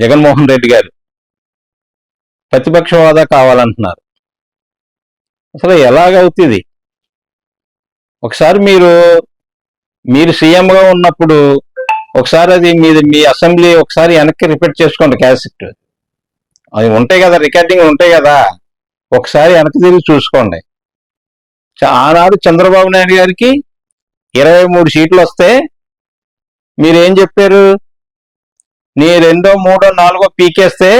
జగన్మోహన్ రెడ్డి గారు ప్రతిపక్ష హోదా కావాలంటున్నారు. అసలు ఎలాగవుతుంది ఒకసారి మీరు మీరు సీఎంగా ఉన్నప్పుడు ఒకసారి అది మీది మీ అసెంబ్లీ ఒకసారి వెనక్కి రిపీట్ చేసుకోండి క్యాసెట్. అవి ఉంటాయి కదా రికార్డింగ్ ఉంటాయి కదా. ఒకసారి వెనక్కి తిరిగి చూసుకోండి. చ- ఆనాడు చంద్రబాబు నాయుడు గారికి ఇరవై మూడు సీట్లు వస్తే మీరేం చెప్పారు? నీ రెండో మూడో నాలుగో పీకేస్తే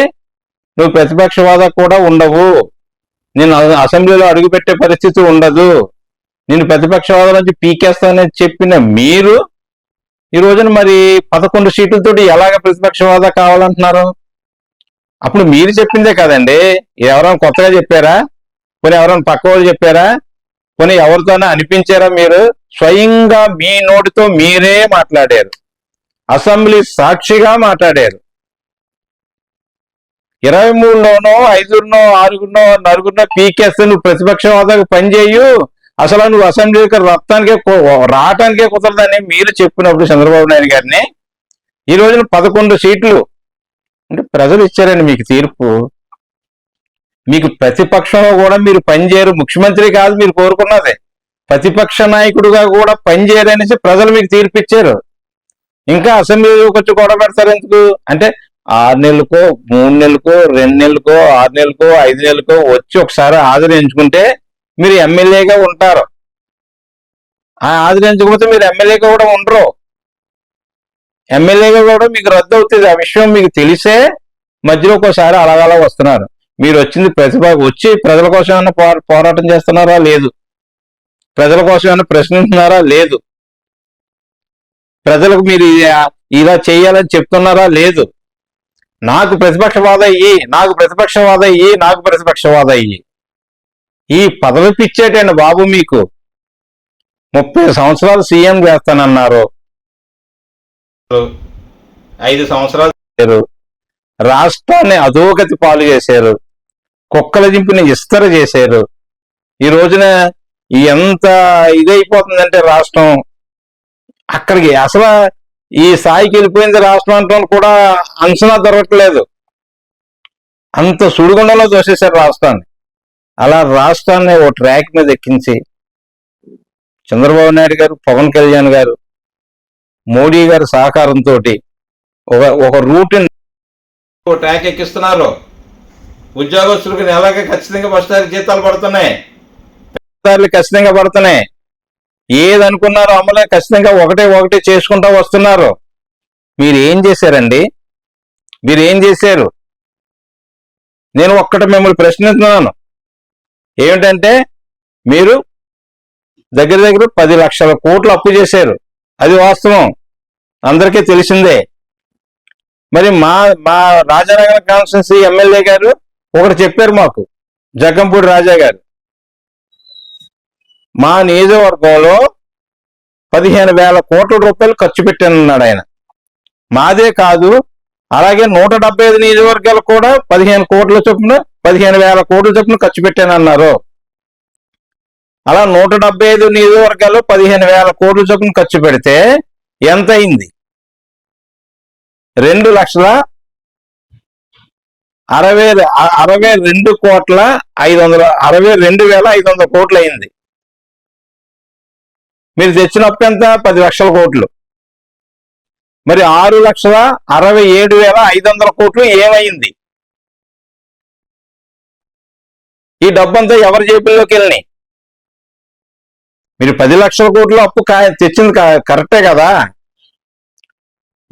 నువ్వు ప్రతిపక్షవాద కూడా ఉండవు. నేను అసెంబ్లీలో అడుగుపెట్టే పరిస్థితి ఉండదు. నేను ప్రతిపక్షవాద నుంచి పీకేస్తానని చెప్పిన మీరు ఈ రోజున మరి పదకొండు సీట్లతో ఎలాగ ప్రతిపక్షవాద కావాలంటున్నారు? అప్పుడు మీరు చెప్పిందే కదండి. ఎవరైనా కొత్తగా చెప్పారా? పోనీ ఎవరైనా పక్క వాళ్ళు చెప్పారా? పోనీ ఎవరితోనే అనిపించారా మీరు? స్వయంగా మీ నోటితో మీరే మాట్లాడారు. అసెంబ్లీ సాక్షిగా మాట్లాడారు. ఇరవై మూడులోనో ఐదున్నో ఆరుగున్నో నలుగురినో పీకేస్తే నువ్వు ప్రతిపక్ష హోదాకు పనిచేయు అసలు నువ్వు అసెంబ్లీకి రక్తానికే రావటానికే కుదరదని మీరు చెప్పినప్పుడు చంద్రబాబు నాయుడు గారిని ఈ రోజున పదకొండు సీట్లు. అంటే ప్రజలు ఇచ్చారండి మీకు తీర్పు. మీకు ప్రతిపక్షంలో కూడా మీరు పనిచేయరు ముఖ్యమంత్రి కాదు మీరు కోరుకున్నది. ప్రతిపక్ష నాయకుడుగా కూడా పనిచేయరు అనేసి ప్రజలు మీకు తీర్పు ఇచ్చారు ఇంకా అసెంబ్లీ వచ్చి గొడవ పెడతారు ఎందుకు? అంటే ఆరు నెలలకో మూడు నెలలకో రెండు నెలలకో ఆరు నెలలకో ఐదు నెలలకో వచ్చి ఒకసారి ఆదరించుకుంటే మీరు ఎమ్మెల్యేగా ఉంటారు. ఆ ఆదరించకపోతే మీరు ఎమ్మెల్యేగా కూడా ఉండరు. ఎమ్మెల్యేగా కూడా మీకు రద్దు అవుతుంది. ఆ విషయం మీకు తెలిసే మధ్యలో ఒకసారి అలాగలా వస్తున్నారు. మీరు వచ్చింది ప్రతిభ వచ్చి ప్రజల కోసం ఏమైనా పోరాటం చేస్తున్నారా? లేదు. ప్రజల కోసం ఏమైనా ప్రశ్నిస్తున్నారా? లేదు. ప్రజలకు మీరు ఇలా చేయాలని చెప్తున్నారా? లేదు. నాకు ప్రతిపక్షవాద అయ్యి నాకు ప్రతిపక్షవాద అయ్యి నాకు ప్రతిపక్షవాద అయ్యి ఈ పదవి పిచ్చేటండి బాబు మీకు. ముప్పై సంవత్సరాలు సీఎం చేస్తానన్నారు. ఐదు సంవత్సరాలు చేశారు. రాష్ట్రాన్ని అధోగతి పాలు చేశారు. కుక్కల దింపిని ఇస్తర చేశారు. ఈ రోజున ఎంత ఇదైపోతుందంటే రాష్ట్రం. అక్కడికి. అసలు ఈ స్థాయికి వెళ్ళిపోయింది రాష్ట్రం కూడా అంచనా దొరకట్లేదు. అంత సుడిగుండలో దోసేశారు రాష్ట్రాన్ని. అలా రాష్ట్రాన్ని ఓ ట్రాక్ మీద ఎక్కించి చంద్రబాబు నాయుడు గారు పవన్ కళ్యాణ్ గారు మోడీ గారి సహకారంతో ఒక ఒక రూట్ ఓ ట్రాక్ ఎక్కిస్తున్నారు. ఉద్యోగస్తులకు నెలగా ఖచ్చితంగా ఫస్ట్ జీతాలు పడుతున్నాయి. ఖచ్చితంగా పడుతున్నాయి. ఏదనుకున్నారో అమ్మలే ఖచ్చితంగా ఒకటే ఒకటే చేసుకుంటా వస్తున్నారు. మీరు ఏం చేశారండి? మీరు ఏం చేశారు? నేను ఒక్కటి మిమ్మల్ని ప్రశ్నిస్తున్నాను. ఏమిటంటే మీరు దగ్గర దగ్గర పది లక్షల కోట్లు అప్పు చేశారు. అది వాస్తవం. అందరికీ తెలిసిందే. మరి మా మా రాజానగర్ కాన్స్టిట్యున్సీ ఎమ్మెల్యే గారు ఒకటి చెప్పారు మాకు. జగ్గంపూడి రాజా గారు. మా నియోజకవర్గంలో పదిహేను వేల కోట్ల రూపాయలు ఖర్చు పెట్టానన్నాడు ఆయన. మాదే కాదు అలాగే నూట డెబ్బై ఐదు నియోజకవర్గాలు కూడా పదిహేను కోట్ల చొప్పున పదిహేను వేల కోట్ల చొప్పున ఖర్చు పెట్టానన్నారు. అలా నూట డెబ్బై ఐదు నియోజకవర్గాలు పదిహేను వేల కోట్ల చొప్పున ఖర్చు పెడితే ఎంత అయింది? రెండు లక్షల అరవై అరవై రెండు కోట్ల ఐదు వందల అరవై రెండు వేల ఐదు వందల కోట్లు అయింది. మీరు తెచ్చిన అప్పు ఎంత? పది లక్షల కోట్లు. మరి ఆరు లక్షల అరవై ఏడు వేల ఐదు వందల కోట్లు ఏమైంది? ఈ డబ్బంతా ఎవరి జేబుల్లోకి వెళ్ళినాయి? మీరు పది లక్షల కోట్లు అప్పు తెచ్చింది కరెక్టే కదా?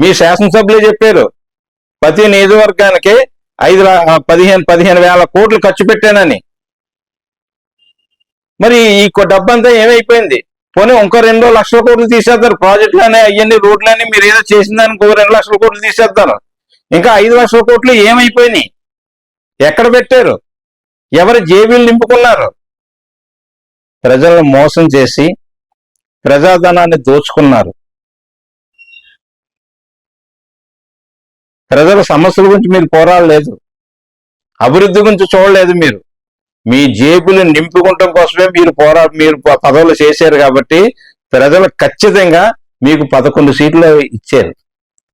మీ శాసనసభ్యులే చెప్పారు ప్రతి నియోజకవర్గానికి ఐదు ల- పదిహేను పదిహేను వేల కోట్లు ఖర్చు పెట్టానని. మరి ఈ డబ్బంతా ఏమైపోయింది? పోనీ ఇంకో రెండు లక్షల కోట్లు తీసేస్తారు. ప్రాజెక్టులని అవన్నీ రోడ్లని మీరు ఏదో చేసిందని ఇంకో రెండు లక్షల కోట్లు తీసేస్తారు. ఇంకా ఐదు లక్షల కోట్లు ఏమైపోయినాయి? ఎక్కడ పెట్టారు? ఎవరు జేబీలు నింపుకున్నారు? ప్రజలను మోసం చేసి ప్రజాధనాన్ని దోచుకున్నారు. ప్రజల సమస్యల గురించి మీరు పోరాడలేదు. అభివృద్ధి గురించి చూడలేదు మీరు. మీ జేబులు నింపుకుంటం కోసమే మీరు పోరా మీరు పదవులు చేశారు కాబట్టి ప్రజలు ఖచ్చితంగా మీకు పదకొండు సీట్లు ఇచ్చారు.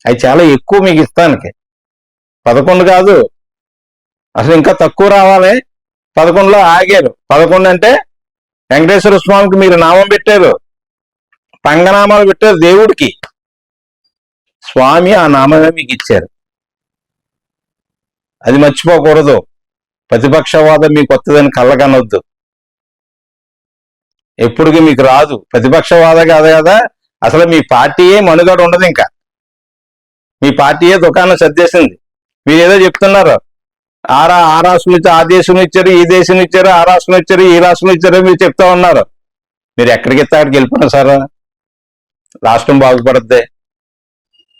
అవి చాలా ఎక్కువ మీకు ఇస్తానికి. పదకొండు కాదు. అసలు ఇంకా తక్కువ రావాలి. పదకొండులో ఆగారు. పదకొండు అంటే వెంకటేశ్వర స్వామికి మీరు నామం పెట్టారు. పంగనామాలు పెట్టారు దేవుడికి. స్వామి ఆ నామమే మీకు ఇచ్చారు. అది మర్చిపోకూడదు. ప్రతిపక్షవాదం మీకు వస్తుందని కళ్ళకనొద్దు. ఎప్పటికీ మీకు రాదు. ప్రతిపక్షవాద కాదు కదా. అసలు మీ పార్టీయే మనుగడ ఉండదు ఇంకా. మీ పార్టీయే దుకాణం సర్దేసింది మీరు ఏదో చెప్తున్నారు. ఆరా ఆ రాష్ట్రం ఇచ్చారు ఆ దేశం ఇచ్చారు ఈ దేశం ఇచ్చారు ఆ రాష్ట్రం ఇచ్చారు ఈ రాష్ట్రం ఇచ్చారు మీరు చెప్తా ఉన్నారు. మీరు ఎక్కడికి ఇస్తే అక్కడికి వెళ్ళిపోయినా సార్? రాష్ట్రం బాగుపడద్ది.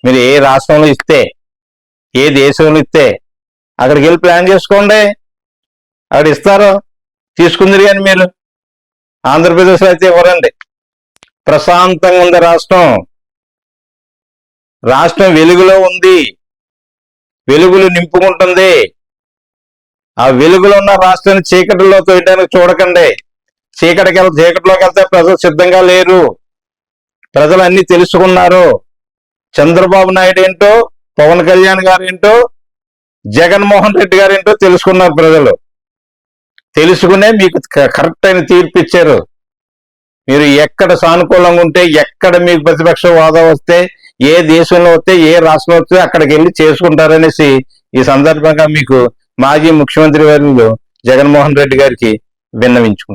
మీరు ఏ రాష్ట్రంలో ఇస్తే ఏ దేశంలో ఇస్తే అక్కడికి వెళ్ళి ప్లాన్ చేసుకోండి. ఆవిడ ఇస్తారు తీసుకుందరు కానీ మీరు. ఆంధ్రప్రదేశ్లో అయితే ఇవ్వరండి ప్రశాంతంగా ఉంది రాష్ట్రం. రాష్ట్రం వెలుగులో ఉంది. వెలుగులు నింపుకుంటుంది. ఆ వెలుగులో ఉన్న రాష్ట్రాన్ని చీకటిలో తోయడానికి చూడకండి. చీకటికి వెళ్ చీకటిలోకి వెళ్తే ప్రజలు సిద్ధంగా లేరు. ప్రజలు అన్ని తెలుసుకున్నారు. చంద్రబాబు నాయుడు ఏంటో పవన్ కళ్యాణ్ గారు ఏంటో జగన్మోహన్ రెడ్డి గారు ఏంటో తెలుసుకున్నారు ప్రజలు. తెలుసుకునే మీకు క- కరెక్ట్ అయిన తీర్పు ఇచ్చారు. మీరు ఎక్కడ సానుకూలంగా ఉంటే ఎక్కడ మీకు ప్రతిపక్ష వాదం వస్తే ఏ దేశంలో వస్తే ఏ రాష్ట్రంలో వస్తే అక్కడికి వెళ్ళి చేసుకుంటారనేసి ఈ సందర్భంగా మీకు మాజీ ముఖ్యమంత్రి వర్యులు జగన్మోహన్ రెడ్డి గారికి విన్నవించుకుంటారు